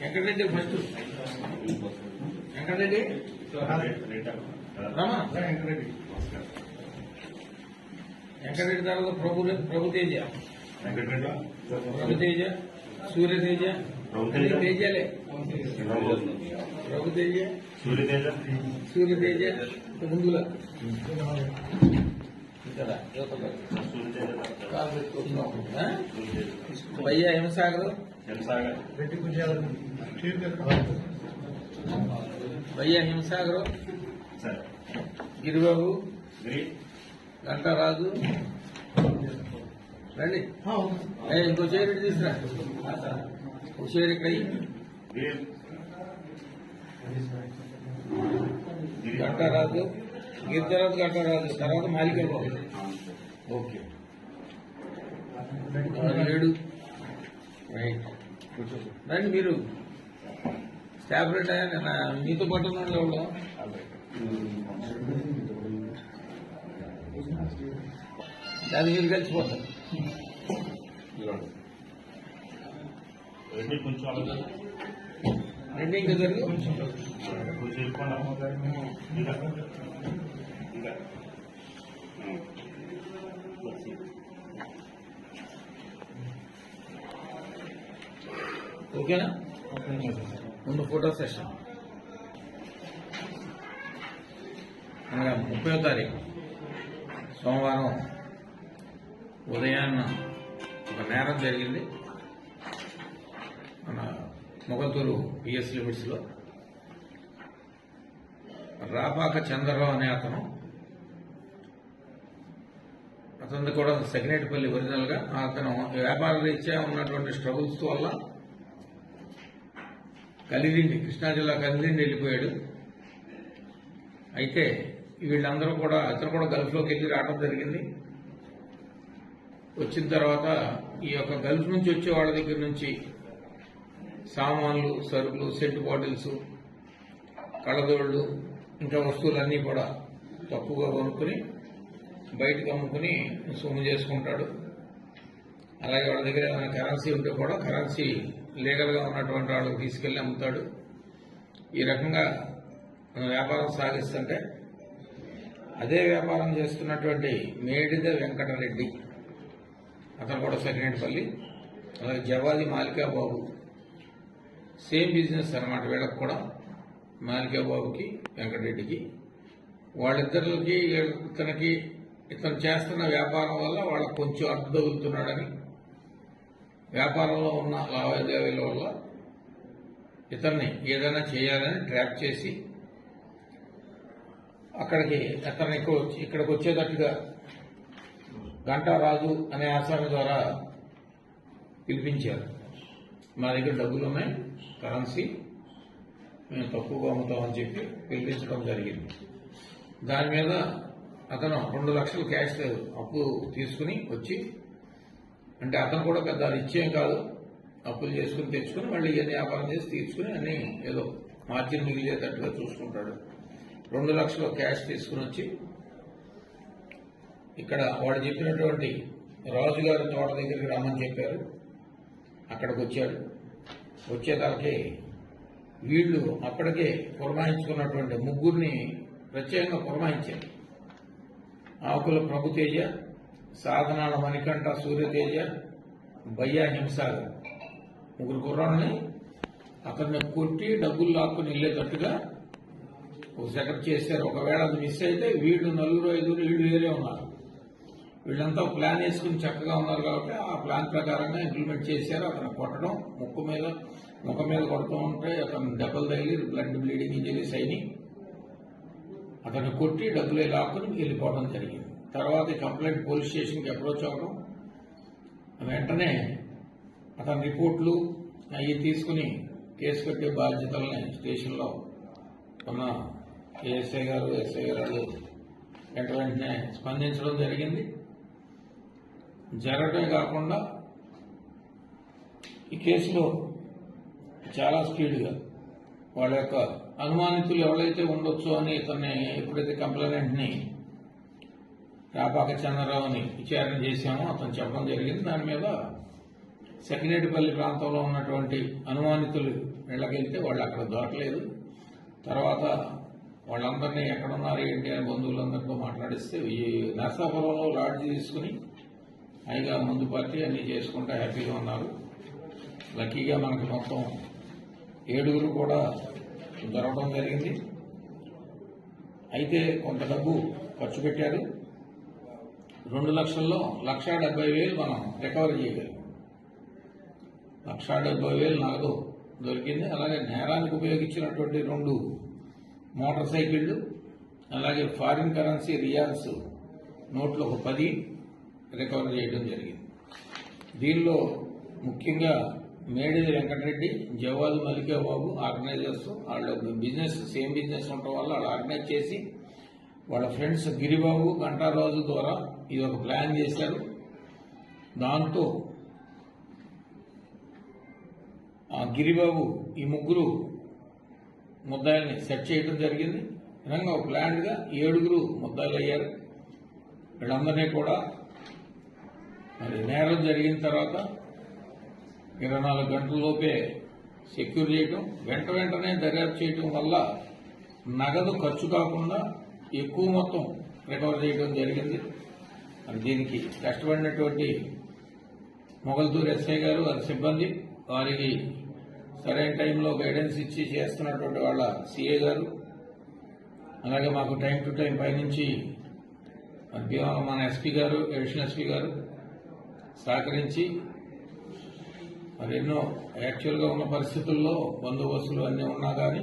Venkatareddy first Venkatareddy Rama Venkatareddy తర్వాత ప్రభు ప్రభుతేజ ప్రభుతేజ సూర్యతేజ అన్ని తేజలే ప్రభుతేజ సూర్యతేజ సూర్యతేజ ముందుల కదా యువతలో సూర్యతేజ కాలు పెట్టుకుంటున్నాం ఆ? భయ్యా హిమసాగర్ భయ్యా హిమసాగర్ సరే. గిరిబాబు గిరి. గంటరాజు. రండి. ఇంకో చైర్ తీసుకురా. ఒక చైర్ ఇక్కడ ఇయ్యి. గిరి. గిరి. గంటరాజు. గిరి తర్వాత గంటరాజు. తర్వాత మాలిక బాబు. ఓకే. ఏడు. రైట్ రండి మీరు. అయ్యా మీతో పాటు ఉన్న వాళ్ళు ఎవరు? అది మీరు కలిసిపోతారు రెడ్డి కొంచెం రెండు ఇంకా జరిగి కొంచెం వెళ్ళిపోండి ఇంకా ఇంకా ఓకేనా? ముందు ఫోటో సెషన్. అనగా ముప్పై తారీఖు సోమవారం ఉదయాన్న ఒక నేరం జరిగింది. మన మొగతూరు పిఎస్ లిమిట్స్లో. రాపాక చంద్రరావు అనే అతను అతను కూడా సెక్రటరీపల్లి ఒరిజినల్గా అతను వ్యాపార రీత్యా ఉన్నటువంటి స్ట్రగుల్స్ వల్ల కలిదిండి కృష్ణా జిల్లా కలిదిండి వెళ్ళిపోయాడు. అయితే వీళ్ళందరూ కూడా అతను కూడా గల్ఫ్లోకి వెళ్ళి రావడం జరిగింది. వచ్చిన తర్వాత ఈ యొక్క గల్ఫ్ నుంచి వచ్చే వాళ్ళ దగ్గర నుంచి సామాన్లు సరుకులు సెంట్ బాటిల్స్ కళ్ళదోళ్ళు ఇంకా వస్తువులన్నీ కూడా తక్కువగా కొనుక్కుని బయటకు అమ్ముకుని సొమ్ము చేసుకుంటాడు. అలాగే వాళ్ళ దగ్గర ఏమైనా కరెన్సీ ఉంటే కూడా కరెన్సీ లీగల్గా ఉన్నటువంటి వాళ్ళకి తీసుకెళ్ళి అమ్ముతాడు. ఈ రకంగా వ్యాపారం సాగిస్తుంటే అదే వ్యాపారం చేస్తున్నటువంటి మేడిద వెంకటరెడ్డి అతను కూడా సెకండ్పల్లి అలాగే జవాది మాలికా బాబు సేమ్ బిజినెస్ అనమాట వీళ్ళకి కూడా మాలికా బాబుకి వెంకటరెడ్డికి. వాళ్ళిద్దరికి ఇతనికి ఇతను చేస్తున్న వ్యాపారం వల్ల వాళ్ళకు కొంచెం అడ్డు తగులుతున్నాడని వ్యాపారంలో ఉన్న లావాదేవీల వల్ల ఇతన్ని ఏదైనా చేయాలని ట్రాప్ చేసి అక్కడికి అతను ఇక్కడికి వచ్చేటట్టుగా గంటారాజు అనే ఆసామి ద్వారా పిలిపించారు. మా దగ్గర డబ్బులు ఉన్నాయి కరెన్సీ మేము తక్కువగా అమ్ముతామని చెప్పి పిలిపించడం జరిగింది. దాని మీద అతను రెండు లక్షలు క్యాష్ అప్పు తీసుకుని వచ్చి అంటే అతను కూడా పెద్ద నిశ్చయం ఇచ్చేం కాదు. అప్పులు చేసుకుని తెచ్చుకుని మళ్ళీ ఇవన్నీ వ్యాపారం చేసి తీర్చుకుని అన్ని ఏదో మార్జిన్ మిగిలేటట్టుగా చూసుకుంటాడు. రెండు లక్షలు క్యాష్ తీసుకుని వచ్చి ఇక్కడ వాడు చెప్పినటువంటి రాజుగారి తోట దగ్గరికి రమ్మని చెప్పారు. అక్కడికి వచ్చాడు. వచ్చేదానికి వీళ్ళు అప్పటికే పురమాయించుకున్నటువంటి ముగ్గురిని ప్రత్యేకంగా పురమాయించారు. ఆకుల ప్రభుతేజ సాధనాల మణికంఠ సూర్యతేజ భయ్యా హింసాగర్. ముగ్గురు కుర్రాళ్ళని అతన్ని కొట్టి డబ్బులు లాక్కుని వెళ్ళేటట్టుగా ఒక సెటప్ చేశారు. ఒకవేళ అది మిస్ అయితే వీళ్ళు నలుగురు ఐదుగురు వీళ్ళు వేరే ఉన్నారు. వీళ్ళంతా ప్లాన్ వేసుకుని చక్కగా ఉన్నారు కాబట్టి ఆ ప్లాన్ ప్రకారంగా ఇంప్లిమెంట్ చేశారు. అతను కొట్టడం ముక్కు మీద ముఖం మీద కొడుతూ ఉంటే అతను దెబ్బలు తగిలి బ్లడ్ బ్లీడింగ్ ఇంజరీస్ అయినాయి అతను కొట్టి డబ్బులు లాక్కుని వెళ్ళిపోవడం జరిగింది. తర్వాత కంప్లైంట్ పోలీస్ స్టేషన్కి అప్రోచ్ అవ్వడం వెంటనే అతని రిపోర్ట్లు అవి తీసుకుని కేసు కట్టే బాధ్యతల్ని స్టేషన్లో ఉన్న ఏఎస్ఐ గారు ఎస్ఐ గారు వెంట వెంటనే స్పందించడం జరిగింది. జరగడమే కాకుండా ఈ కేసులో చాలా స్పీడ్గా వాళ్ళ యొక్క అనుమానితులు ఎవరైతే ఉండొచ్చు అని ఇతన్ని ఎప్పుడైతే కంప్లైంట్ని రాపాక చంద్రరావుని విచారణ చేశాము. అతను చెప్పడం జరిగింది. దాని మీద సకినేటిపల్లి ప్రాంతంలో ఉన్నటువంటి అనుమానితులు ఇళ్ళకెళ్తే వాళ్ళు అక్కడ దొరకలేదు. తర్వాత వాళ్ళందరినీ ఎక్కడున్నారు ఏంటి అని బంధువులందరితో మాట్లాడిస్తే ఈ నరసాపురంలో లాడ్జ్ తీసుకుని హైగా ముందు పార్టీ అన్నీ చేసుకుంటూ హ్యాపీగా ఉన్నారు. లక్కీగా మనకు మొత్తం ఏడుగురు కూడా దొరకడం జరిగింది. అయితే కొంత డబ్బు ఖర్చు పెట్టారు. రెండు లక్షల్లో లక్ష డెబ్బై వేలు మనం రికవరీ చేయగలం. లక్ష డెబ్బై వేలు నగదు దొరికింది. అలాగే నేరానికి ఉపయోగించినటువంటి రెండు మోటార్ సైకిళ్ళు అలాగే ఫారిన్ కరెన్సీ రియాల్స్ నోట్లు ఒక పది రికవర్ చేయడం జరిగింది. దీనిలో ముఖ్యంగా మేడిది వెంకటరెడ్డి జవాల్ మలికాబాబు ఆర్గనైజర్స్ వాళ్ళ బిజినెస్ సేమ్ బిజినెస్ ఉండటం వల్ల వాళ్ళు ఆర్గనైజ్ చేసి వాళ్ళ ఫ్రెండ్స్ గిరిబాబు గంటారాజు ద్వారా ఇది ఒక ప్లాన్ చేశారు దాంతో ఆ గిరిబాబు ఈ ముగ్గురు ముద్దాయిల్ని సెట్ చేయడం జరిగింది. నిజంగా ఒక ప్లాన్గా ఏడుగురు ముద్దాయిలు అయ్యారు. వీళ్ళందరినీ కూడా మరి నేరం జరిగిన తర్వాత ఇరవై నాలుగు గంటలలోపే సెక్యూర్ చేయటం వెంట వెంటనే దర్యాప్తు చేయటం వల్ల నగదు ఖర్చు కాకుండా ఎక్కువ మొత్తం రికవర్ చేయడం జరిగింది. మరి దీనికి కష్టపడినటువంటి మొగల్తూరు ఎస్ఐ గారు వారి సిబ్బంది వారికి సరైన టైంలో గైడెన్స్ ఇచ్చి చేస్తున్నటువంటి వాళ్ళ సిఏ గారు అలాగే మాకు టైం టు టైం పైనుంచి మరి మన ఎస్పీ గారు అడిషనల్ ఎస్పీ గారు సహకరించి మరి ఎన్నో యాక్చువల్గా ఉన్న పరిస్థితుల్లో బందోబస్తులు అన్నీ ఉన్నా కానీ